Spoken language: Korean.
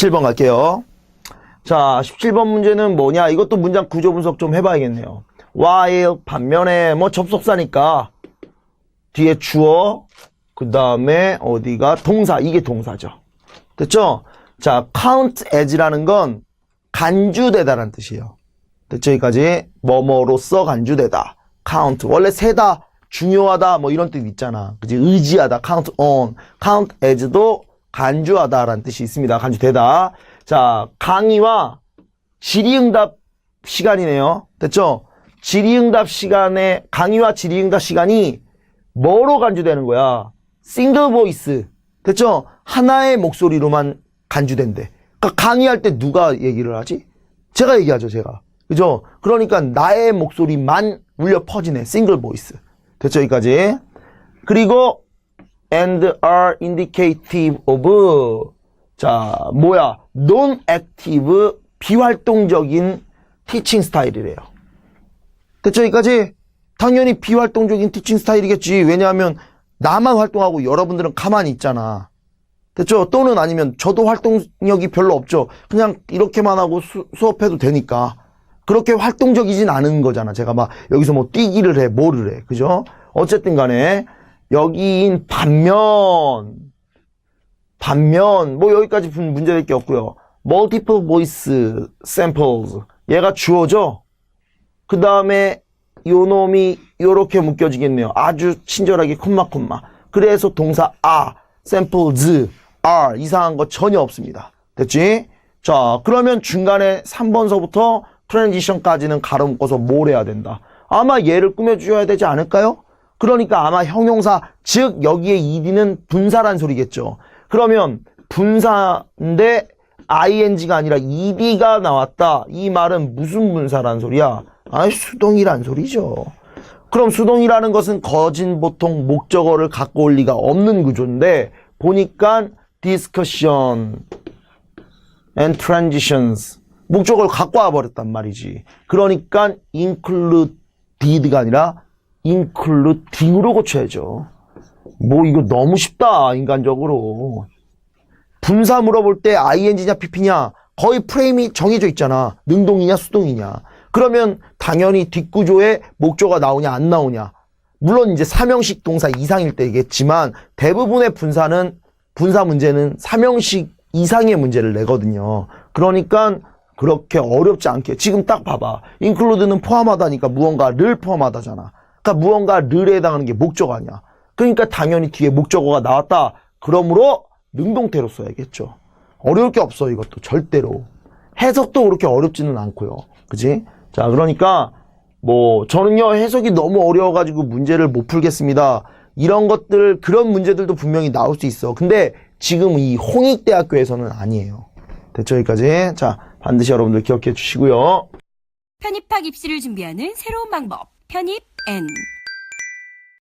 17번 갈게요. 자, 17번 문제는 뭐냐? 이것도 문장 구조 분석 좀 해봐야겠네요. while 반면에 뭐 접속사니까 뒤에 주어 그 다음에 어디가 동사 이게 동사죠. 됐죠? 자, count as라는 건 간주되다라는 뜻이에요. 됐죠? 여기까지 뭐뭐로서 간주되다. count 원래 세다 중요하다 뭐 이런 뜻 있잖아. 그지? 의지하다 count on count as도 간주하다라는 뜻이 있습니다. 간주되다. 자, 강의와 질의응답 시간이네요. 됐죠? 질의응답 시간에 강의와 질의응답 시간이 뭐로 간주되는 거야? 싱글 보이스. 됐죠? 하나의 목소리로만 간주된대. 그러니까 강의할 때 누가 얘기를 하지? 제가 얘기하죠, 제가. 그죠? 그러니까 나의 목소리만 울려 퍼지네. 싱글 보이스. 됐죠, 여기까지. 그리고 and are indicative of 자, 뭐야? non-active 비활동적인 티칭 스타일이래요. 됐죠? 여기까지? 당연히 비활동적인 티칭 스타일이겠지. 왜냐하면 나만 활동하고 여러분들은 가만히 있잖아. 됐죠? 또는 아니면 저도 활동력이 별로 없죠. 그냥 이렇게만 하고 수, 수업해도 되니까. 그렇게 활동적이진 않은 거잖아. 제가 막 여기서 뭐 뛰기를 해, 뭐를 해. 그죠? 어쨌든 간에 여기인 반면 반면 뭐 여기까지 분- 문제될 게 없고요. multiple voice samples 얘가 주어죠. 그 다음에 요 놈이 요렇게 묶여지겠네요. 아주 친절하게 콤마 콤마. 그래서 동사 아, samples are 이상한 거 전혀 없습니다. 됐지? 자, 그러면 중간에 3번서부터 트랜지션까지는 가로 묶어서 뭘 해야 된다. 아마 얘를 꾸며주셔야 되지 않을까요? 그러니까 아마 형용사, 즉 여기에 ed는 분사란 소리겠죠. 그러면 분사인데 ing가 아니라 ed가 나왔다. 이 말은 무슨 분사란 소리야? 아, 수동이란 소리죠. 그럼 수동이라는 것은 거진 보통 목적어를 갖고 올 리가 없는 구조인데 보니까 discussion and transitions 목적어를 갖고 와버렸단 말이지. 그러니까 included가 아니라 including으로 고쳐야죠. 뭐 이거 너무 쉽다 인간적으로. 분사 물어볼 때 ing냐 pp냐 거의 프레임이 정해져 있잖아. 능동이냐 수동이냐. 그러면 당연히 뒷구조에 목조가 나오냐 안 나오냐. 물론 이제 삼형식 동사 이상일 때겠지만 대부분의 분사는 분사 문제는 삼형식 이상의 문제를 내거든요. 그러니까 그렇게 어렵지 않게 지금 딱 봐봐. include는 포함하다니까 무언가를 포함하다잖아. 그러니까 무언가를 해당하는 게 목적어 아니야. 그러니까 당연히 뒤에 목적어가 나왔다. 그러므로 능동태로 써야겠죠. 어려울 게 없어 이것도 절대로. 해석도 그렇게 어렵지는 않고요. 그지? 자, 그러니까 뭐 저는요 해석이 너무 어려워가지고 문제를 못 풀겠습니다. 이런 것들 그런 문제들도 분명히 나올 수 있어. 근데 지금 이 홍익대학교에서는 아니에요. 됐죠 여기까지? 자 반드시 여러분들 기억해 주시고요. 편입학 입시를 준비하는 새로운 방법. 편입 N.